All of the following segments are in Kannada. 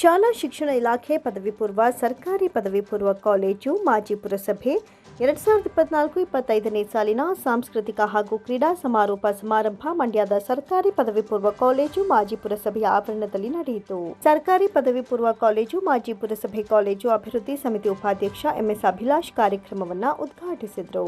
ಶಾಲಾ ಶಿಕ್ಷಣ ಇಲಾಖೆ ಪದವಿ ಪೂರ್ವ, ಸರ್ಕಾರಿ ಪದವಿ ಪೂರ್ವ ಕಾಲೇಜು, ಮಾಜಿ ಪುರಸಭೆ, ಎರಡ್ ಸಾವಿರದ ಇಪ್ಪತ್ನಾಲ್ಕು ಇಪ್ಪತ್ತೈದನೇ ಸಾಲಿನ ಸಾಂಸ್ಕೃತಿಕ ಹಾಗೂ ಕ್ರೀಡಾ ಸಮಾರೋಪ ಸಮಾರಂಭ ಮಂಡ್ಯದ ಸರ್ಕಾರಿ ಪದವಿ ಪೂರ್ವ ಕಾಲೇಜು, ಮಾಜಿ ಪುರಸಭೆಯ ಆವರಣದಲ್ಲಿ ನಡೆಯಿತು. ಸರ್ಕಾರಿ ಪದವಿ ಪೂರ್ವ ಕಾಲೇಜು, ಮಾಜಿ ಪುರಸಭೆ ಕಾಲೇಜು ಅಭಿವೃದ್ಧಿ ಸಮಿತಿ ಉಪಾಧ್ಯಕ್ಷ ಎಂಎಸ್ ಅಭಿಲಾಷ್ ಕಾರ್ಯಕ್ರಮವನ್ನು ಉದ್ಘಾಟಿಸಿದರು.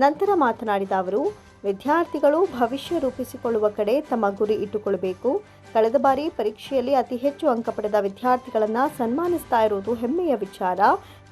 ನಂತರ ಮಾತನಾಡಿದ ಅವರು ವಿದ್ಯಾರ್ಥಿಗಳು ಭವಿಷ್ಯ ರೂಪಿಸಿಕೊಳ್ಳುವ ಕಡೆ ತಮ್ಮ ಗುರಿ ಇಟ್ಟುಕೊಳ್ಳಬೇಕು ಕಳೆದ ಬಾರಿ ಪರೀಕ್ಷೆಯಲ್ಲಿ ಅತಿ ಹೆಚ್ಚು ಅಂಕ ಪಡೆದ ವಿದ್ಯಾರ್ಥಿಗಳನ್ನು ಸನ್ಮಾನಿಸ್ತಾ ಇರುವುದು ಹೆಮ್ಮೆಯ ವಿಚಾರ.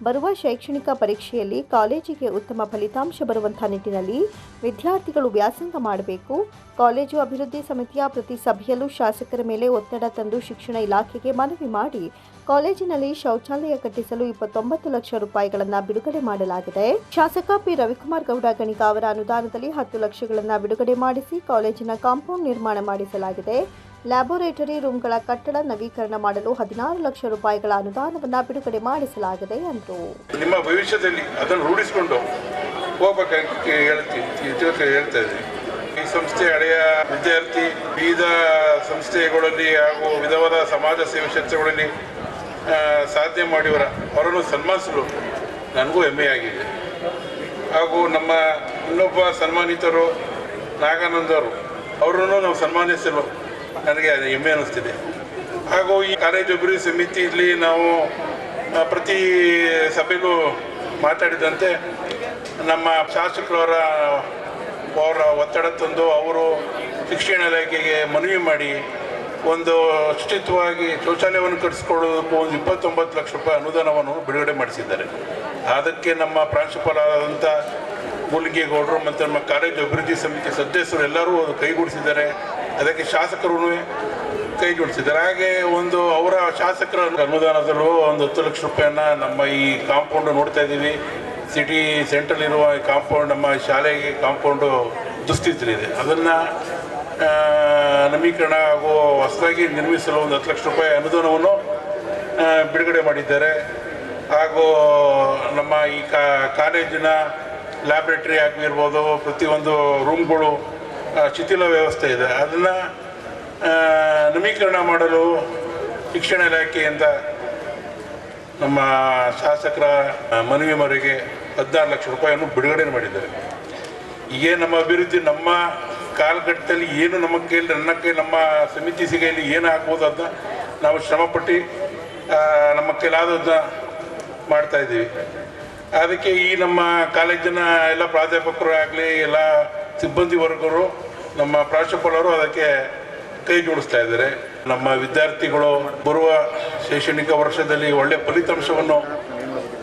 ಬರುವ ಶೈಕ್ಷಣಿಕ ಪರೀಕ್ಷೆಯಲ್ಲಿ ಕಾಲೇಜಿಗೆ ಉತ್ತಮ ಫಲಿತಾಂಶ ಬರುವಂಥ ನಿಟ್ಟಿನಲ್ಲಿ ವಿದ್ಯಾರ್ಥಿಗಳು ವ್ಯಾಸಂಗ ಮಾಡಬೇಕು. ಕಾಲೇಜು ಅಭಿವೃದ್ಧಿ ಸಮಿತಿಯ ಪ್ರತಿ ಸಭೆಯಲ್ಲೂ ಶಾಸಕರ ಮೇಲೆ ಒತ್ತಡ ತಂದು ಶಿಕ್ಷಣ ಇಲಾಖೆಗೆ ಮನವಿ ಮಾಡಿ ಕಾಲೇಜಿನಲ್ಲಿ ಶೌಚಾಲಯ ಕಟ್ಟಿಸಲು ಇಪ್ಪತ್ತೊಂಬತ್ತು ಲಕ್ಷ ರೂಪಾಯಿಗಳನ್ನು ಬಿಡುಗಡೆ ಮಾಡಲಾಗಿದೆ. ಶಾಸಕ ಪಿ. ರವಿಕುಮಾರ್ ಗೌಡ ಗಣಿಕ ಅವರ ಅನುದಾನದಲ್ಲಿ ಹತ್ತು ಲಕ್ಷಗಳನ್ನು ಬಿಡುಗಡೆ ಮಾಡಿಸಿ ಕಾಲೇಜಿನ ಕಾಂಪೌಂಡ್ ನಿರ್ಮಾಣ ಮಾಡಿಸಲಾಗಿದೆ. ಲ್ಯಾಬೋರೇಟರಿ ರೂಮ್ಗಳ ಕಟ್ಟಡ ನವೀಕರಣ ಮಾಡಲು ಹದಿನಾರು ಲಕ್ಷ ರೂಪಾಯಿಗಳ ಅನುದಾನವನ್ನು ಬಿಡುಗಡೆ ಮಾಡಿಸಲಾಗಿದೆ ಎಂದರು ನಿಮ್ಮ ಭವಿಷ್ಯದಲ್ಲಿ ಅದನ್ನು ರೂಢಿಸಿಕೊಂಡು ಹೇಳ್ತಾ ಈ ಸಂಸ್ಥೆ ಹಳೆಯ ವಿದ್ಯಾರ್ಥಿ, ವಿವಿಧ ಸಂಸ್ಥೆಗಳಲ್ಲಿ ಹಾಗೂ ವಿಧವಾದ ಸಮಾಜ ಸೇವೆ ಕ್ಷೇತ್ರಗಳಲ್ಲಿ ಸಾಧ್ಯ ಮಾಡಿವರ ಅವರನ್ನು ಸನ್ಮಾನಿಸಲು ನನಗೂ ಹೆಮ್ಮೆಯಾಗಿದೆ. ಹಾಗೂ ನಮ್ಮ ಇನ್ನೊಬ್ಬ ಸನ್ಮಾನಿತರು ನಾಗಾನಂದ್ ಅವರು, ಅವರನ್ನು ನಾವು ಸನ್ಮಾನಿಸಲು ನನಗೆ ಹೆಮ್ಮೆ ಅನ್ನಿಸ್ತಿದೆ. ಹಾಗೂ ಈ ಕಾಲೇಜು ಅಭಿವೃದ್ಧಿ ಸಮಿತಿಯಲ್ಲಿ ನಾವು ಪ್ರತಿ ಸಭೆಗೂ ಮಾತಾಡಿದಂತೆ ನಮ್ಮ ಶಾಸಕರವರ ಅವರ ಒತ್ತಡ ತಂದು ಅವರು ಶಿಕ್ಷಣ ಇಲಾಖೆಗೆ ಮನವಿ ಮಾಡಿ ಒಂದು ಅಸ್ತಿತ್ವವಾಗಿ ಶೌಚಾಲಯವನ್ನು ಕಟ್ಟಿಸ್ಕೊಳ್ಳೋದಕ್ಕೂ ಒಂದು ಇಪ್ಪತ್ತೊಂಬತ್ತು ಲಕ್ಷ ರೂಪಾಯಿ ಅನುದಾನವನ್ನು ಬಿಡುಗಡೆ ಮಾಡಿಸಿದ್ದಾರೆ. ಅದಕ್ಕೆ ನಮ್ಮ ಪ್ರಾಂಶುಪಾಲರಾದಂಥ ಮೂಲಿಂಗೇಗೌಡರು ಮತ್ತು ನಮ್ಮ ಕಾಲೇಜು ಅಭಿವೃದ್ಧಿ ಸಮಿತಿ ಸದಸ್ಯರು ಎಲ್ಲರೂ ಅದು ಕೈಗೂಡಿಸಿದ್ದಾರೆ. ಅದಕ್ಕೆ ಶಾಸಕರು ಕೈ ಜೋಡಿಸಿದ್ದಾರೆ. ಹಾಗೆ ಒಂದು ಅವರ ಶಾಸಕರ ಅನುದಾನದಲ್ಲೂ ಒಂದು ಹತ್ತು ಲಕ್ಷ ರೂಪಾಯಿಯನ್ನು ನಮ್ಮ ಈ ಕಾಂಪೌಂಡ್ ನೋಡ್ತಾ ಇದ್ದೀವಿ. ಸಿಟಿ ಸೆಂಟ್ರಲ್ ಇರುವ ಕಾಂಪೌಂಡ್, ನಮ್ಮ ಶಾಲೆಗೆ ಕಾಂಪೌಂಡು ದುಸ್ಥಿತಿಲಿದೆ ಅದನ್ನು ನವೀಕರಣ ಹಾಗೂ ಹೊಸದಾಗಿ ನಿರ್ಮಿಸಲು ಒಂದು ಹತ್ತು ಲಕ್ಷ ರೂಪಾಯಿ ಅನುದಾನವನ್ನು ಬಿಡುಗಡೆ ಮಾಡಿದ್ದಾರೆ. ಹಾಗೂ ನಮ್ಮ ಈ ಕಾಲೇಜಿನ ಲ್ಯಾಬ್ರೇಟ್ರಿ ಆಗಿರ್ಬೋದು, ಪ್ರತಿಯೊಂದು ರೂಮ್ಗಳು ಶಿಥಿಲ ವ್ಯವಸ್ಥೆ ಇದೆ. ಅದನ್ನು ನವೀಕರಣ ಮಾಡಲು ಶಿಕ್ಷಣ ಇಲಾಖೆಯಿಂದ ನಮ್ಮ ಶಾಸಕರ ಮನವಿ ಮರೆಗೆ ಹದಿನಾರು ಲಕ್ಷ ರೂಪಾಯಿಯನ್ನು ಬಿಡುಗಡೆ ಮಾಡಿದ್ದಾರೆ. ಹೀಗೆ ನಮ್ಮ ಅಭಿವೃದ್ಧಿ, ನಮ್ಮ ಕಾಲಘಟ್ಟದಲ್ಲಿ ಏನು ನಮ್ಮ ಕೈಯಲ್ಲಿ, ನನ್ನ ಕೈ, ನಮ್ಮ ಸಮಿತಿ ಸಿಗೈಲಿ ಏನು ಆಗ್ಬೋದು ಅಂತ ನಾವು ಶ್ರಮಪಟ್ಟು ನಮ್ಮ ಕೈಲಾದದನ್ನ ಮಾಡ್ತಾ ಇದ್ದೀವಿ. ಅದಕ್ಕೆ ಈ ನಮ್ಮ ಕಾಲೇಜಿನ ಎಲ್ಲ ಪ್ರಾಧ್ಯಾಪಕರು ಆಗಲಿ, ಎಲ್ಲ ಸಿಬ್ಬಂದಿ ವರ್ಗರು ನಮ್ಮ ಪ್ರಾಂಶುಪಾಲರು ಅದಕ್ಕೆ ಕೈ ಜೋಡಿಸ್ತಾ ಇದ್ದಾರೆ. ನಮ್ಮ ವಿದ್ಯಾರ್ಥಿಗಳು ಬರುವ ಶೈಕ್ಷಣಿಕ ವರ್ಷದಲ್ಲಿ ಒಳ್ಳೆಯ ಫಲಿತಾಂಶವನ್ನು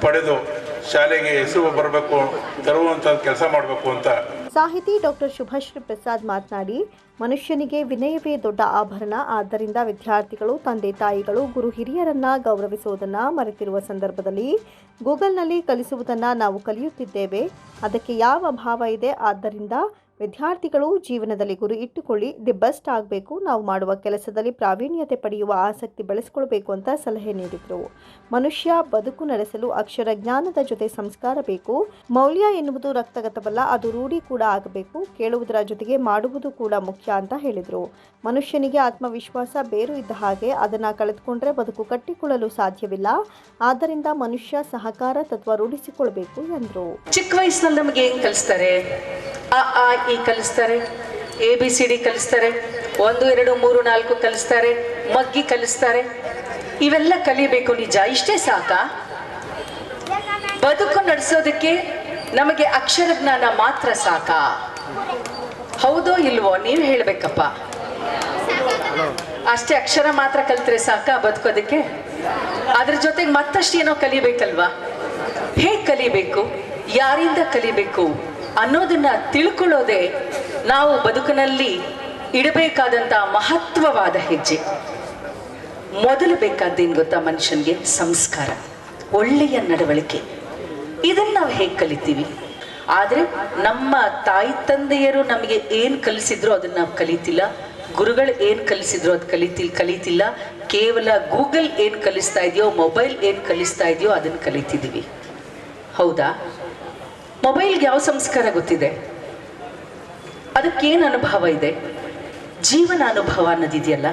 ಪಡೆದು ಶಾಲೆಗೆ ಹೆಸರು ಬರಬೇಕು ತರುವಂಥ ಕೆಲಸ ಮಾಡಬೇಕು ಅಂತ. ಸಾಹಿತಿ ಡಾಕ್ಟರ್ ಶುಭಶ್ರೀ ಪ್ರಸಾದ್ ಮಾತನಾಡಿ, ಮನುಷ್ಯನಿಗೆ ವಿನಯವೇ ದೊಡ್ಡ ಆಭರಣ. ಆದ್ದರಿಂದ ವಿದ್ಯಾರ್ಥಿಗಳು, ತಂದೆ ತಾಯಿಗಳು, ಗುರು ಹಿರಿಯರನ್ನ ಗೌರವಿಸುವುದನ್ನು ಮರೆತಿರುವ ಸಂದರ್ಭದಲ್ಲಿ ಗೂಗಲ್ನಲ್ಲಿ ಕಲಿಸುವುದನ್ನು ನಾವು ಕಲಿಯುತ್ತಿದ್ದೇವೆ. ಅದಕ್ಕೆ ಯಾವ ಭಾವ ಇದೆ? ಆದ್ದರಿಂದ ವಿದ್ಯಾರ್ಥಿಗಳು ಜೀವನದಲ್ಲಿ ಗುರಿ ಇಟ್ಟುಕೊಳ್ಳಿ, ದಿ ಬೆಸ್ಟ್ ಆಗಬೇಕು, ನಾವು ಮಾಡುವ ಕೆಲಸದಲ್ಲಿ ಪ್ರಾವೀಣ್ಯತೆ ಪಡೆಯುವ ಆಸಕ್ತಿ ಬೆಳೆಸ್ಕೊಳ್ಬೇಕು ಅಂತ ಸಲಹೆ ನೀಡಿದರು. ಮನುಷ್ಯ ಬದುಕು ನಡೆಸಲು ಅಕ್ಷರ ಜ್ಞಾನದ ಜೊತೆ ಸಂಸ್ಕಾರ ಬೇಕು. ಮೌಲ್ಯ ಎನ್ನುವುದು ರಕ್ತಗತವಲ್ಲ, ಅದು ರೂಢಿ ಕೂಡ ಆಗಬೇಕು. ಕೇಳುವುದರ ಜೊತೆಗೆ ಮಾಡುವುದು ಕೂಡ ಮುಖ್ಯ ಅಂತ ಹೇಳಿದರು. ಮನುಷ್ಯನಿಗೆ ಆತ್ಮವಿಶ್ವಾಸ ಬೇರು ಇದ್ದ ಹಾಗೆ ಅದನ್ನು ಕಳೆದುಕೊಂಡ್ರೆ ಬದುಕು ಕಟ್ಟಿಕೊಳ್ಳಲು ಸಾಧ್ಯವಿಲ್ಲ. ಆದ್ದರಿಂದ ಮನುಷ್ಯ ಸಹಕಾರ ತತ್ವ ರೂಢಿಸಿಕೊಳ್ಬೇಕು ಎಂದರು. ಚಿಕ್ಕ ವಯಸ್ಸಿನಲ್ಲಿ ನಮಗೆ ಕಲಿಸ್ತಾರೆ? ಅ, ಆ, ಇ ಕಲಿಸ್ತಾರೆ, ಎ, ಬಿ, ಸಿ, ಡಿ ಕಲಿಸ್ತಾರೆ, ಒಂದು, ಎರಡು, ಮೂರು, ನಾಲ್ಕು ಕಲಿಸ್ತಾರೆ, ಮಗ್ಗಿ ಕಲಿಸ್ತಾರೆ. ಇವೆಲ್ಲ ಕಲಿಬೇಕು ನಿಜ, ಇಷ್ಟೇ ಸಾಕಾ? ಬದುಕು ನಡೆಸೋದಕ್ಕೆ ನಮಗೆ ಅಕ್ಷರ ಜ್ಞಾನ ಮಾತ್ರ ಸಾಕಾ? ಹೌದೋ ಇಲ್ವೋ, ನೀವು ಹೇಳ್ಬೇಕಪ್ಪ. ಅಷ್ಟೇ ಅಕ್ಷರ ಮಾತ್ರ ಕಲ್ತ್ರೆ ಸಾಕಾ ಬದುಕೋದಕ್ಕೆ? ಅದ್ರ ಜೊತೆಗೆ ಮತ್ತಷ್ಟು ಏನೋ ಕಲಿಬೇಕಲ್ವಾ? ಹೇಗೆ ಕಲಿಬೇಕು? ಯಾರಿಂದ ಕಲಿಬೇಕು? ಅನ್ನೋದನ್ನ ತಿಳ್ಕೊಳ್ಳೋದೇ ನಾವು ಬದುಕಿನಲ್ಲಿ ಇಡಬೇಕಾದಂತ ಮಹತ್ವವಾದ ಹೆಜ್ಜೆ. ಮೊದಲು ಬೇಕಾದ್ದೇನು ಗೊತ್ತಾ ಮನುಷ್ಯನಿಗೆ? ಸಂಸ್ಕಾರ. ಒಳ್ಳೆಯ ನಡವಳಿಕೆ. ಇದನ್ನ ನಾವು ಹೇಗೆ ಕಲಿತೀವಿ? ಆದರೆ ನಮ್ಮ ತಾಯಿ ತಂದೆಯರು ನಮಗೆ ಏನು ಕಲಿಸಿದ್ರು ಅದನ್ನ ನಾವು ಕಲಿತಿಲ್ಲ. ಗುರುಗಳು ಏನು ಕಲಿಸಿದ್ರು ಅದು ಕಲಿತಿ ಕಲಿತಿಲ್ಲ. ಕೇವಲ ಗೂಗಲ್ ಏನು ಕಲಿಸ್ತಾ ಇದೆಯೋ, ಮೊಬೈಲ್ ಏನು ಕಲಿಸ್ತಾ ಇದೆಯೋ ಅದನ್ನು ಕಲಿತಿದ್ದೀವಿ ಹೌದಾ? ಮೊಬೈಲ್ಗೆ ಯಾವ ಸಂಸ್ಕಾರ ಗೊತ್ತಿದೆ? ಅದಕ್ಕೇನು ಅನುಭವ ಇದೆ? ಜೀವನ ಅನುಭವ ಅನ್ನೋದಿದೆಯಲ್ಲ.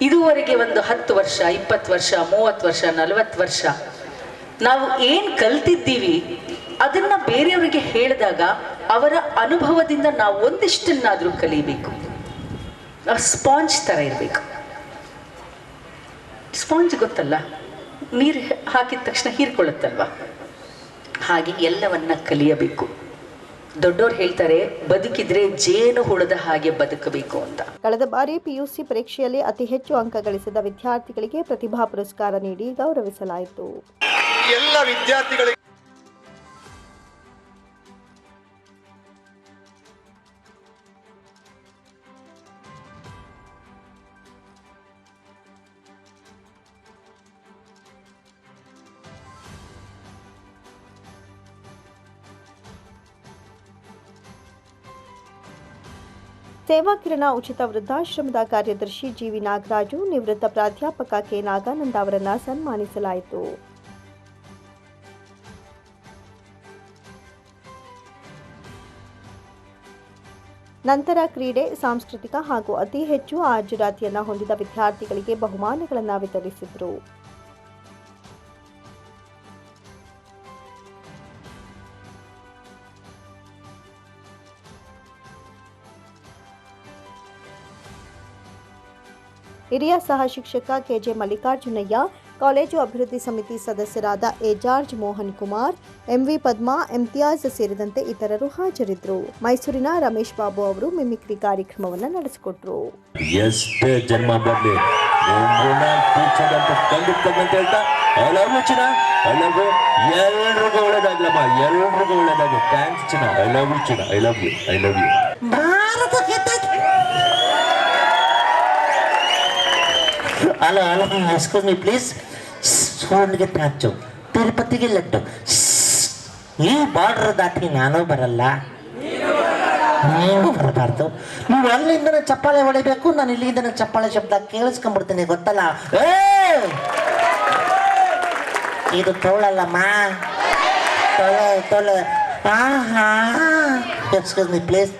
ಇದುವರೆಗೆ ಒಂದು ಹತ್ತು ವರ್ಷ, ಇಪ್ಪತ್ತು ವರ್ಷ, ಮೂವತ್ತು ವರ್ಷ, ನಲವತ್ತು ವರ್ಷ ನಾವು ಏನು ಕಲ್ತಿದ್ದೀವಿ, ಅದನ್ನು ಬೇರೆಯವರಿಗೆ ಹೇಳಿದಾಗ ಅವರ ಅನುಭವದಿಂದ ನಾವು ಒಂದಿಷ್ಟನ್ನಾದರೂ ಕಲಿಬೇಕು. ಸ್ಪಾಂಜ್ ಥರ ಇರಬೇಕು. ಸ್ಪಾಂಜ್ ಗೊತ್ತಲ್ಲ? ನೀರು ಹಾಕಿದ ತಕ್ಷಣ ಹೀರ್ಕೊಳ್ಳುತ್ತಲ್ವಾ? ಹಾಗೆ ಎಲ್ಲವನ್ನ ಕಲಿಯಬೇಕು. ದೊಡ್ಡೋರು ಹೇಳ್ತಾರೆ ಬದುಕಿದ್ರೆ ಜೇನು ಹುಳದ ಹಾಗೆ ಬದುಕಬೇಕು ಅಂತ. ಕಳೆದ ಬಾರಿ ಪಿಯುಸಿ ಪರೀಕ್ಷೆಯಲ್ಲಿ ಅತಿ ಹೆಚ್ಚು ಅಂಕ ಗಳಿಸಿದ ವಿದ್ಯಾರ್ಥಿಗಳಿಗೆ ಪ್ರತಿಭಾ ಪುರಸ್ಕಾರ ನೀಡಿ ಗೌರವಿಸಲಾಯಿತು. ಎಲ್ಲ ವಿದ್ಯಾರ್ಥಿಗಳಿಗೆ ಸೇವಾ ಕಿರಣ ಉಚಿತ ವೃದ್ಧಾಶ್ರಮದ ಕಾರ್ಯದರ್ಶಿ ಜಿವಿ ನಾಗರಾಜು ನಿವೃತ್ತ ಪ್ರಾಧ್ಯಾಪಕ ಕೆ. ನಾಗಾನಂದ ಅವರನ್ನು ಸನ್ಮಾನಿಸಲಾಯಿತು. ನಂತರ ಕ್ರೀಡೆ, ಸಾಂಸ್ಕೃತಿಕ ಹಾಗೂ ಅತಿ ಹೆಚ್ಚು ಹಾಜರಾತಿಯನ್ನು ಹೊಂದಿದ ವಿದ್ಯಾರ್ಥಿಗಳಿಗೆ ಬಹುಮಾನಗಳನ್ನು ವಿತರಿಸಿದರು. ಹಿರಿಯ ಸಹ ಶಿಕ್ಷಕ ಕೆಜೆ ಮಲ್ಲಿಕಾರ್ಜುನಯ್ಯ ಕಾಲೇಜು ಅಭಿವೃದ್ಧಿ ಸಮಿತಿ ಸದಸ್ಯರಾದ A George Mohan Kumar M V Padma Imtiyaz ಸೇರಿದಂತೆ ಇತರರು ಹಾಜರಿದ್ದರು. ಮೈಸೂರಿನ ರಮೇಶ್ ಬಾಬು ಅವರು ಮಿಮಿಕ್ರಿ ಕಾರ್ಯಕ್ರಮವನ್ನು ನಡೆಸಿಕೊಟ್ರು. ಎಷ್ಟೇ ಜನ್ಮ ಬರ್ಲಿ ಎಲ್ರಿಗೂ ಒಳ್ಳೇದಾಗ್ಲಮ್ಮ ಎಲ್ರಿಗೂ ಒಳ್ಳೇದಾಗ್ಲಿ. ಥ್ಯಾಂಕ್ಸ್ ಚಿನ್ನ ಐ ಲವ್ ಯು ಚಿನ್ನ I love you I love you hello excuse me please ಸೋನ್ಗೆ ಟಾಚು ತಿರುಪತಿಗೆ ಲಟ್ಟು ಈ ಬಾರ್ಡರ್ ದಾಟಿ ನಾನು ಬರಲ್ಲ. ನೀವು ಬರಬಾರ್ದು. ನೀವು ಅಲ್ಲಿಂದನೇ ಚಪ್ಪಾಳೆ ಹೊಡಿಬೇಕು, ನಾನು ಇಲ್ಲಿಂದನೇ ಚಪ್ಪಾಳೆ ಶಬ್ದ ಕೇಳಿಸ್ಕೊಂಡ್ಬಿಡ್ತೀನಿ, ಗೊತ್ತಲ್ಲ? ಇದು ತೋಳಲ್ಲಮ್ಮ. ತೊಳೆ ತೊಳೆ. ಹಾ ಹಾ ಎಕ್ಸ್ಕ್ಯೂಸ್ ಮೀ ಪ್ಲೀಸ್